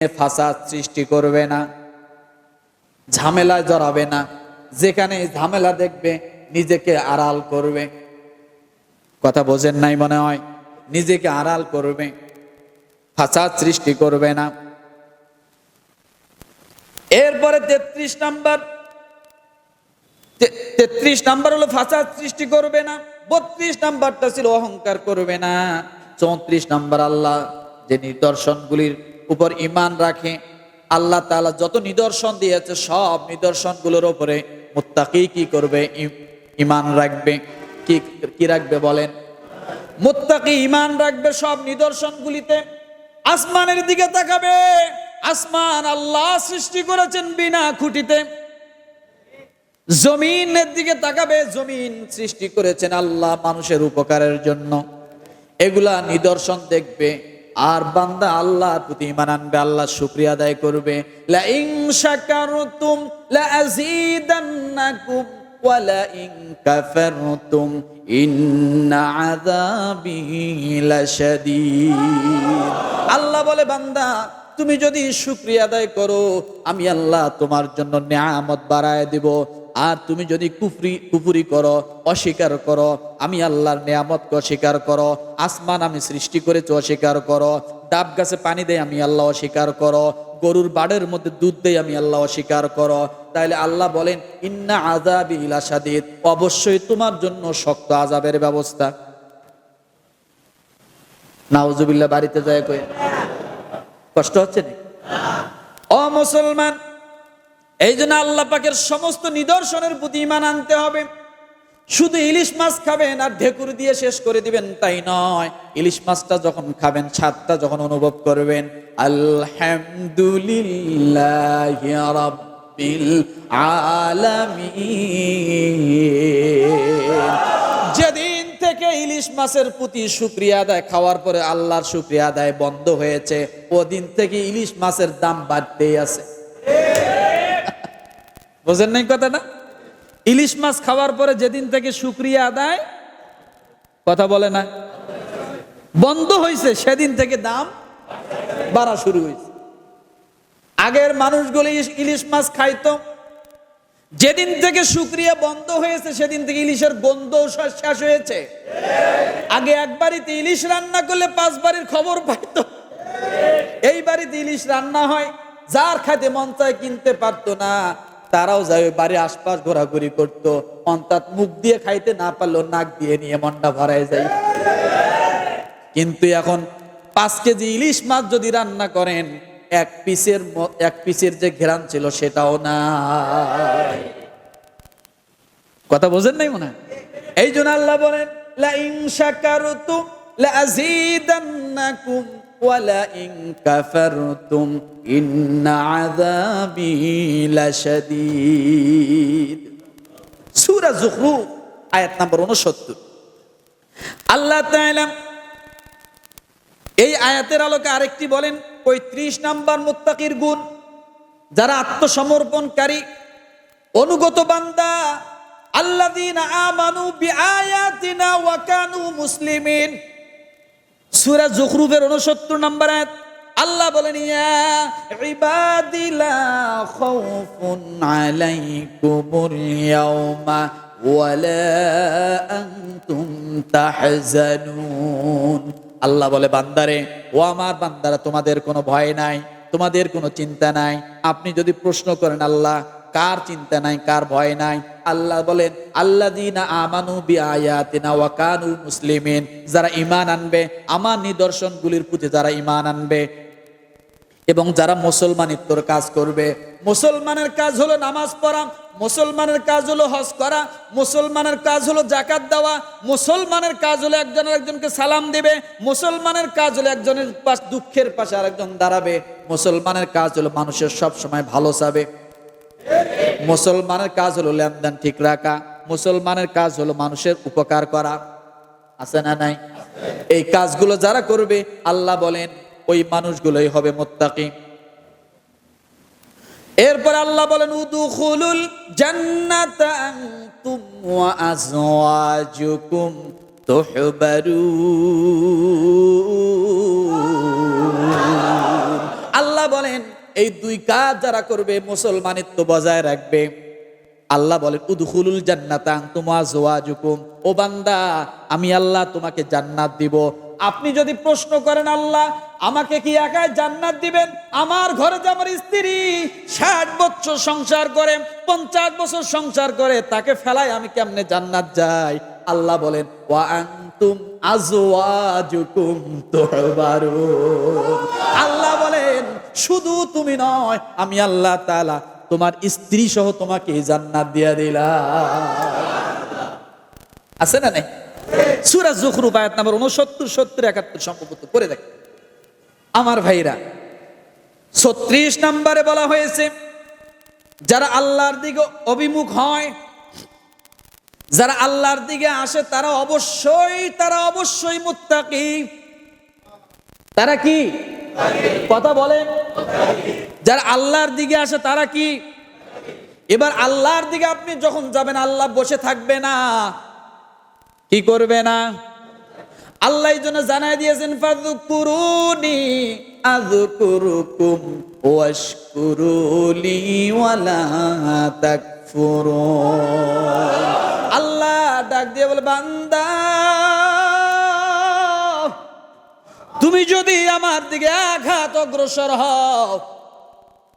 ফাসাদ সৃষ্টি করবে না, ঝামেলায় জড়াবে না, যেখানে ঝামেলা দেখবে নিজেকে আড়াল করবে। কথা বোঝেন নাই মনে হয়? নিজেকে আড়াল করবে, ফাসাদ সৃষ্টি করবে না। এরপরে তেত্রিশ নাম্বার তেত্রিশ নাম্বার হলো ফাসাদ সৃষ্টি করবে না, বত্রিশ নাম্বারটা ছিল অহংকার করবে না, চৌত্রিশ নাম্বার আল্লাহ যে নিদর্শনগুলির উপর ইমান রাখে। আল্লাহ তাআলা যত নিদর্শন দিয়েছে, সব নিদর্শনগুলোর উপরে মুত্তাকি কি করবে ইমান রাখবে। কি কি রাখবে বলেন? মুত্তাকি ইমান রাখবে সব নিদর্শনগুলিতে। আসমানের দিকে তাকাবে। আসমান আল্লাহ সৃষ্টি করেছেন বিনা খুঁটিতে। জমিনের দিকে তাকাবে, জমিন সৃষ্টি করেছেন আল্লাহ মানুষের উপকারের জন্য। এগুলা নিদর্শন দেখবে। আর বান্দা আল্লাহর প্রতি ইমান আনবে, আল্লাহ শুক্রিয়া আদায় করবে। লা ইন শাকারতুম লা আযীদান্নাকুম ওয়া ইন কাফারতুম, ইন্না আযাবি লাশাদীদ। আল্লাহ বলে, বান্দা তুমি যদি শুক্রিয়া আদায় করো, আমি আল্লাহ তোমার জন্য নিয়ামত বাড়ায় দিব। আর তুমি যদি কুফরি, কুফুরি করো, অস্বীকার করো, আমি আল্লাহর নিয়ামতকে অস্বীকার করো, আসমান আমি সৃষ্টি করেছি অস্বীকার করো, ডাব গাছে পানি দেয় আমি আল্লাহ অস্বীকার করো, গরুর বাড়ের মধ্যে দুধ দেয় আমি আল্লাহ অস্বীকার করো। তাইলে আল্লাহ বলেন, ইন্না আজাবি ইলাসাদিদ অবশ্যই তোমার জন্য শক্ত আজাবের ব্যবস্থা। নাউজুবিল্লাহ, বাড়িতে যায় কই? কষ্ট হচ্ছে না ও মুসলমান, এই জন্য আল্লাহ পাকের সমস্ত নিদর্শনের প্রতি ইমান আনতে হবে। শুধু ইলিশ মাছ খাবেন আর ঢেকুর দিয়ে শেষ করে দিবেন তাই নয়। ইলিশ মাছটা যখন খাবেন, স্বাদটা যখন অনুভব করবেন, আলহামদুলিল্লাহ আলামিন। ইলিশ মাছের প্রতি শুক্রিয়া আদায় খাওয়ার পরে আল্লাহর শুক্রিয়া আদায় বন্ধ হয়েছে। ওদিন থেকে ইলিশ মাছের দাম বাড়তেই আছে। বোঝেন নাই কথাটা? ইলিশ মাছ খাওয়ার পরে যেদিন থেকে শুক্রিয়া আদায় কথা বলে না। বন্ধ হয়েছে সেদিন থেকে দাম বাড়া শুরু হয়েছে আগের মানুষগুলো ইলিশ মাছ খাইতো যেদিন থেকে শুক্রিয়া বন্ধ হয়েছে, সেদিন থেকে ইলিশের গন্ধ শেষ হয়েছে। আগে এক বাড়িতে ইলিশ রান্না করলে পাঁচ বাড়ির খবর পাইতো। এই বাড়িতে ইলিশ রান্না হয়, যার খাইতে মন চায় কিনতে পারতো না। তারাও যায় ওই বাড়ির আশপাশ ঘোরাঘুরি করতো। অন্তাত মুখ দিয়ে খাইতে না পারল নাক দিয়ে নিয়ে মনটা ভরায় যায়। কিন্তু এখন পাঁচ কেজি ইলিশ মাছ যদি রান্না করেন এক পিসের এক পিসের যে ঘেরান ছিল সেটাও না কথা বোঝেন নাই মনে? এই জন্য আল্লাহ বলেন লা সূরা আয়াত নম্বর 69 আল্লাহ তাআলা এই আয়াতের আলোকে আরেকটি বলেন পঁয়ত্রিশ নাম্বার মুত্তাকির গুণ। যারা আত্মসমর্পণকারী, অনুগত বান্দা, আল্লাযীনা আমানু বিআয়াতিনা ওয়া কানু মুসলিমিন। সূরা যুখরুফের 69 নম্বর আয়াত, আল্লাহ বলেন, ইয়া ইবাদি, লা খাউফুন আলাইকুমুল ইয়াওমা ওয়ালা আনতুম তাহজানুন। আল্লাহ বলে, বান্দারে, ও আমার বান্দারা, তোমাদের কোনো ভয় নাই, তোমাদের কোনো চিন্তা নাই। আপনি যদি প্রশ্ন করেন, আল্লাহ, কার চিন্তা নাই, কার ভয় নাই? আল্লাহ বলেন, আল্লাযীনা আমানু বিআয়াতিনা ওয়া কানু মুসলিমিন, যারা ইমান আনবে, আমার নিদর্শনগুলির প্রতি যারা ইমান আনবে এবং যারা মুসলমানিত্বর কাজ করবে, মুসলমানের কাজ হলো নামাজ পড়া, মুসলমানের কাজ হলো হজ করা, মুসলমানের কাজ হলো জাকাত দেওয়া, মুসলমানের কাজ হলো একজনের একজনকে সালাম দিবে, মুসলমানের কাজ হলো একজনের পাশ, দুঃখের পাশে আরেকজন দাঁড়াবে, মুসলমানের কাজ হলো মানুষের সব সময় ভালো চাবে। মুসলমানের কাজ হলো লেনদেন ঠিক রাখা, মুসলমানের কাজ হলো মানুষের উপকার করা। আছে না নাই? এই কাজগুলো যারা করবে, আল্লাহ বলেন ওই মানুষগুলোই হবে মোত্তাকি। এরপর আল্লাহ বলেন আজওয়াজুকুম তুহবারুন। আল্লাহ বলেন, এই দুই কাজ যারা করবে, মুসলমানিত্ব বজায় রাখবে। আল্লাহ বলেন, উদখুলুল জান্নাতা তোমা জোয়াজুকুম ও বান্দা, আমি আল্লাহ তোমাকে জান্নাত দিব। আপনি যদি প্রশ্ন করেন, আল্লাহ আমাকে কি একাই জান্নাত দিবেন? আমার ঘরে যে আমার স্ত্রী ষাট বছর সংসার করে, পঞ্চাশ বছর সংসার করে, তাকে ফেলায় আমি কেমনে জান্নাত যাই? আল্লাহ বলেন আল্লাহ বলেন, শুধু তুমি নয়, আমি আল্লাহ তাআলা তোমার স্ত্রী সহ তোমাকে জান্নাত দিয়া দিলাম। আছে না নাই? সুরা জুখরুফ আয়াত নাম্বার উনসত্তর সত্তর, একাত্তর সম্ভবত করে দেখ আমার ভাইরা, ছত্রিশ নম্বরে বলা হয়েছে, যারা আল্লাহর দিকে অভিমুখ হয়, যারা আল্লাহর দিকে আসে, তারা অবশ্যই তারা অবশ্যই মুত্তাকি। তারা কি? কথা বলেন। যারা আল্লাহর দিকে আসে, তারা কি? এবার আল্লাহর দিকে আপনি যখন যাবেন, আল্লাহ বসে থাকবে না, কি করবে না? আল্লাহ জন্য জানাই দিয়েছেন, ফাযকুরুনি আযকুরুকুম ওয়াশকুরুলি ওয়ালা তাকফুরুন। আল্লাহ ডাক দিয়ে বলে, বান্দা, তুমি যদি আমার দিকে আঘাত অগ্রসর হও,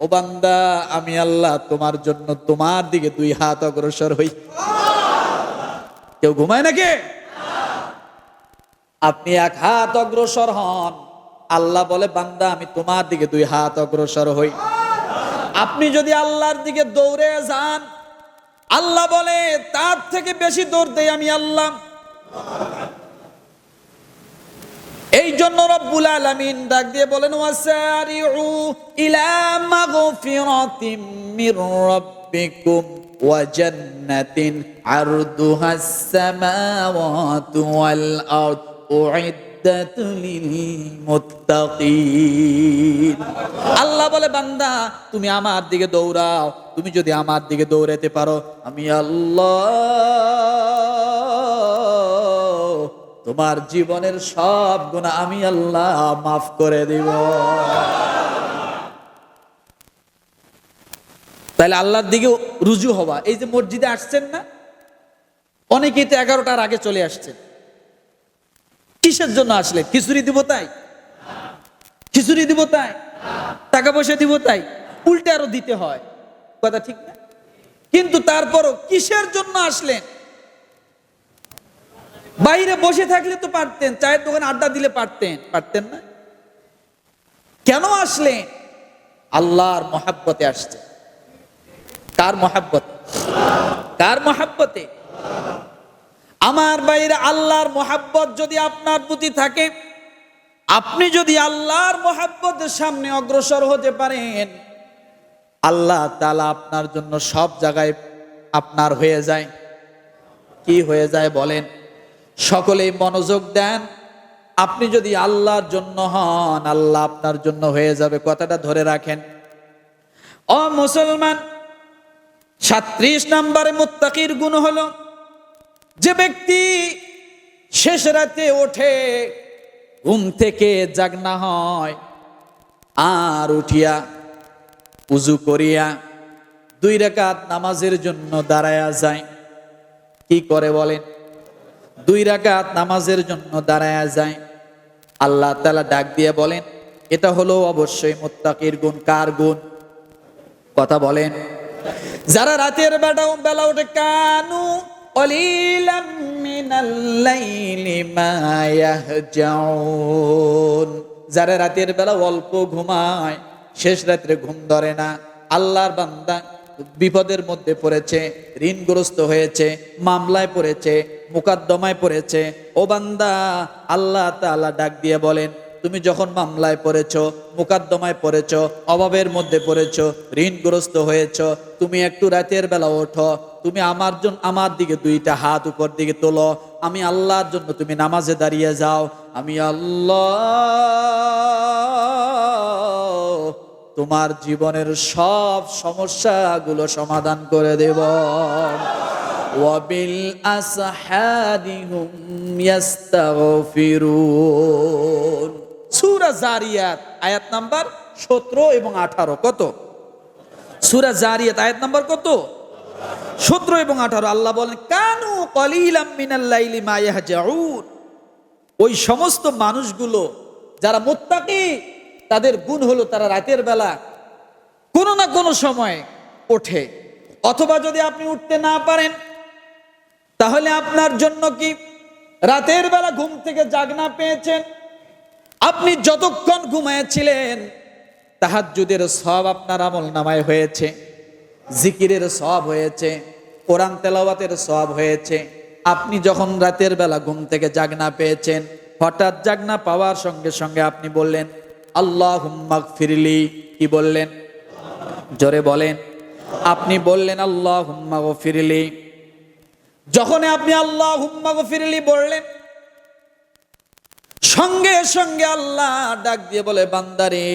ও বান্দা, আমি আল্লাহ তোমার জন্য তোমার দিকে দুই হাত অগ্রসর হই। কেউ ঘুমায় নাকি? আপনি এক হাত অগ্রসর হন। আল্লাহ বলে, বান্দা, আমি তোমার দিকে দুই হাত অগ্রসর হই। আপনি যদি আল্লাহর দিকে দৌড়ে যান, আল্লাহ বলে, তার থেকে বেশি দৌড় দেই আমি আল্লাহ। এই জন্য রব্বুল আলামিন ডাক দিয়ে বলেন, ওয়াসারিউ ইলা মাগফিরাতিম মির রাব্বিকুম ওয়া জান্নাতিন আরদুহাস সামাওয়াতু ওয়াল আরদ। আল্লাহ বলে, বান্দা, তুমি আমার দিকে দৌড়াও। তুমি যদি আমার দিকে দৌড়াতে পারো, আমি আল্লাহ, তোমার জীবনের সব গুণা আমি আল্লাহ মাফ করে দিব। তাহলে আল্লাহর দিকে রুজু হওয়া। এই যে মসজিদে আসছেন না, অনেকেই তো এগারোটার আগে চলে আসছেন। কিসের জন্য আসলে? খিচুড়ি দিব তাই? খিচুড়ি দিব তাই? টাকা পয়সা দিব তাই? উল্টে আরও দিতে হয়। কথা ঠিক না? কিন্তু তারপরও কিসের জন্য আসলেন? বাইরে বসে থাকলে তো পারতেন, চায়ের দোকানে আড্ডা দিলে পারতেন। পারতেন না? কেন আসলেন? আল্লাহর মহাব্বতে আসছে। কার মহাব্বত? কার মহাব্বতে? আমার বাইরে আল্লাহর মোহাব্বত যদি আপনার প্রতি থাকে, আপনি যদি আল্লাহর মহাব্বতের সামনে অগ্রসর হতে পারেন, আল্লাহ তালা আপনার জন্য সব জায়গায় আপনার হয়ে যায়। কি হয়ে যায় বলেন? সকলেই মনোযোগ দেন। আপনি যদি আল্লাহর জন্য হন, আল্লাহ আপনার জন্য হয়ে যাবে। কথাটা ধরে রাখেন। অ মুসলমান সাত্রিশ নম্বরে মুত্তাকির গুণ হলো যে ব্যক্তি শেষ রাতে ওঠে, ঘুম থেকে জাগনা হয়, আর উঠিয়া উজু করিয়া দুই রেখাত নামাজের জন্য দাঁড়ায়া যায়। কি করে বলেন? দুই রাকাত নামাজের জন্য দাঁড়ায়া যায়। আল্লাহ তালা ডাক দিয়ে বলেন, এটা হলো অবশ্যই মোত্তাকির গুণ। কার গুণ? কথা বলেন। যারা রাতের বেলা বেলা ওঠে, কানু অলিলাম মিনাল লাইলি মা ইয়াহজাউন যারা রাতের বেলা অল্প ঘুমায়, শেষ রাত্রে ঘুম ধরে না, আল্লাহর বান্দা বিপদের মধ্যে পড়েছে, ঋণগ্রস্ত হয়েছে, মামলায় পড়েছে, মুকাদ্দমায় পড়েছে। ও বান্দা, আল্লাহ তাআলা ডাক দিয়ে বলেন তুমি যখন মামলায় পড়েছ, মুকাদ্দমায় পড়েছ, অভাবের মধ্যে পড়েছ, ঋণগ্রস্ত হয়েছ, তুমি একটু রাতের বেলা ওঠো, তুমি আমার জন্য আমার দিকে দুইটা হাত উপর দিকে তোলো, আমি আল্লাহর জন্য তুমি নামাজে দাঁড়িয়ে যাও, আমি আল্লাহ তোমার জীবনের সব সমস্যাগুলো সমাধান করে দেব। ওয়াবিল আসহারিহুম ইয়াস্তাগফিরুন। সূরা জারিয়াত, আয়াত নাম্বার সতেরো এবং আঠারো, কত? সুরা জারিয়াত, আয়াত নাম্বার কত? সতেরো এবং আঠারো, আল্লাহ বলেন, কানু কলিলাম ওই সমস্ত মানুষগুলো, যারা মোত্তাকি, তাদের গুণ হলো তারা রাতের বেলা কোনো না কোনো সময় ওঠে। অথবা যদি আপনি উঠতে না পারেন, তাহলে আপনার জন্য কি? রাতের বেলা ঘুম থেকে জাগনা পেয়েছেন আপনি যতক্ষণ ঘুমাইছিলেন তাহাজ্জুদের সব আপনার আমল নামায় হয়েছে, জিকিরের সব হয়েছে, কোরআন তেলাওয়াতের সব হয়েছে। আপনি যখন রাতের বেলা ঘুম থেকে জাগনা পেয়েছেন, হঠাৎ জাগনা পাওয়ার সঙ্গে সঙ্গে আপনি বললেন আল্লাহ হুম্মাক ফিরলি কি বললেন? জোরে বলেন, আপনি বললেন আল্লাহ হুম্মা ফিরলি যখন আপনি আল্লাহ হুম্মা ফিরলি বললেন সঙ্গে সঙ্গে আল্লাহ ডাক দিয়ে বলে, বান্দারে,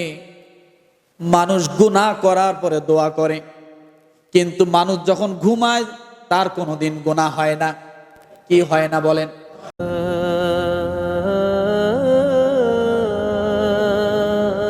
মানুষ গুনা করার পরে দোয়া করে, কিন্তু মানুষ যখন ঘুমায়, তার কোনো দিন গোনা হয় না। কি হয় না বলেন?